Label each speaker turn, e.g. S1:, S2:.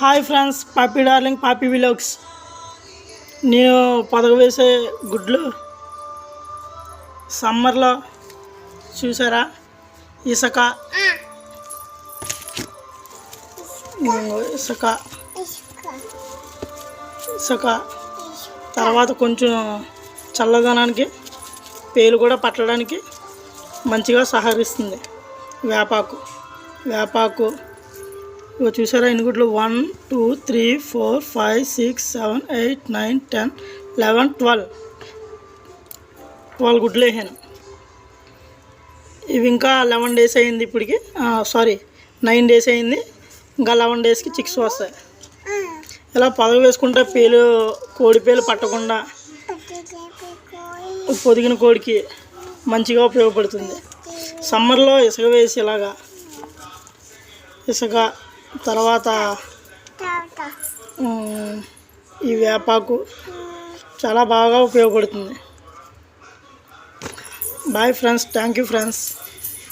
S1: Hi friends Papi darling Papi vlogs నేను పొదగ వేసే గుడ్లు సమ్మర్లో చూసారా? ఇసుక. ఇసుక. ఇసుక. తర్వాత కొంచెం చల్లదనానికి పేలు కూడా పట్టడానికి మంచిగా సహకరిస్తుంది. వేపాకు. వేపాకు ఇక చూసారా ఎన్ని one two three four five six seven eight nine ten eleven twelve twelve గుడ్లు వేసాను ఇవి ఇంకా లెవెన్ డేస్ అయింది ఇప్పటికి. సారీ నైన్ డేస్ అయింది. ఇంకా లెవెన్ డేస్కి చిక్స్ వస్తాయి. ఇలా పదవి వేసుకుంటే పేలు కోడి పేలు పట్టకుండా పొదిగిన కోడికి మంచిగా ఉపయోగపడుతుంది. సమ్మర్లో ఇసుక వేసి ఇలాగా ఇసుక తర్వాత ఈ వేపాకు చాలా బాగా ఉపయోగపడుతుంది. Bye friends thank you friends